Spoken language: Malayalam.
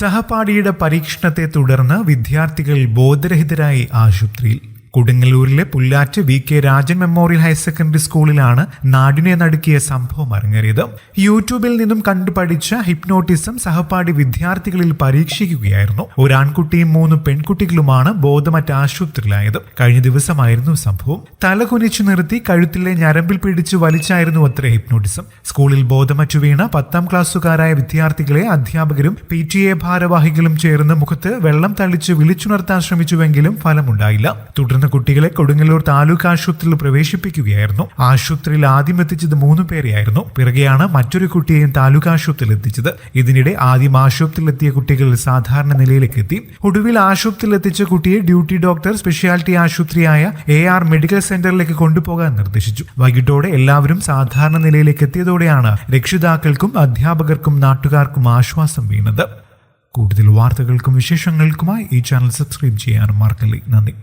സഹപാഠിയുടെ പരീക്ഷണത്തെ തുടർന്ന് വിദ്യാർത്ഥികൾ ബോധരഹിതരായി ആശുപത്രിയിൽ കൊടുങ്ങല്ലൂരിലെ Pullut V K Rajan memorial higher secondary സ്കൂളിലാണ് നാടിനെ നടുക്കിയ സംഭവം അരങ്ങേറിയത്. യൂട്യൂബിൽ നിന്നും കണ്ടുപഠിച്ച ഹിപ്നോട്ടിസം സഹപാഠി വിദ്യാർത്ഥികളിൽ പരീക്ഷിക്കുകയായിരുന്നു. ഒരാൺകുട്ടിയും മൂന്ന് പെൺകുട്ടികളുമാണ് ബോധമറ്റ ആശുപത്രിയിലായത്. കഴിഞ്ഞ ദിവസമായിരുന്നു സംഭവം. തല കുനിച്ചു നിർത്തി കഴുത്തിലെ ഞരമ്പിൽ പിടിച്ചു വലിച്ചായിരുന്നു അത്ര ഹിപ്നോട്ടിസം. സ്കൂളിൽ ബോധമറ്റു വീണ പത്താം ക്ലാസ്സുകാരായ വിദ്യാർത്ഥികളെ അധ്യാപകരും പി ടി എ ഭാരവാഹികളും ചേർന്ന് മുഖത്ത് വെള്ളം തളിച്ച് വിളിച്ചുണർത്താൻ ശ്രമിച്ചുവെങ്കിലും ഫലമുണ്ടായില്ല. തുടർന്ന് കുട്ടികളെ കൊടുങ്ങല്ലൂർ താലൂക്ക് ആശുപത്രിയിൽ പ്രവേശിപ്പിക്കുകയായിരുന്നു. ആശുപത്രിയിൽ ആദ്യം എത്തിച്ചത് മൂന്ന് പേരെയായിരുന്നു. പിറകെയാണ് മറ്റൊരു കുട്ടിയെയും താലൂക്ക് ആശുപത്രിയിൽ എത്തിച്ചത്. ഇതിനിടെ ആദ്യം ആശുപത്രിയിൽ എത്തിയ കുട്ടികൾ സാധാരണ നിലയിലേക്ക് എത്തി. ഒടുവിൽ ആശുപത്രിയിൽ എത്തിച്ച കുട്ടിയെ ഡ്യൂട്ടി ഡോക്ടർ സ്പെഷ്യാലിറ്റി ആശുപത്രിയായ എ ആർ മെഡിക്കൽ സെന്ററിലേക്ക് കൊണ്ടുപോകാൻ നിർദ്ദേശിച്ചു. വൈകിട്ടോടെ എല്ലാവരും സാധാരണ നിലയിലേക്ക് എത്തിയതോടെയാണ് രക്ഷിതാക്കൾക്കും അധ്യാപകർക്കും നാട്ടുകാർക്കും ആശ്വാസം വീണത്. കൂടുതൽ വാർത്തകൾക്കും വിശേഷങ്ങൾക്കുമായി ഈ ചാനൽ സബ്സ്ക്രൈബ് ചെയ്യാനും മറക്കല്ലേ. നന്ദി.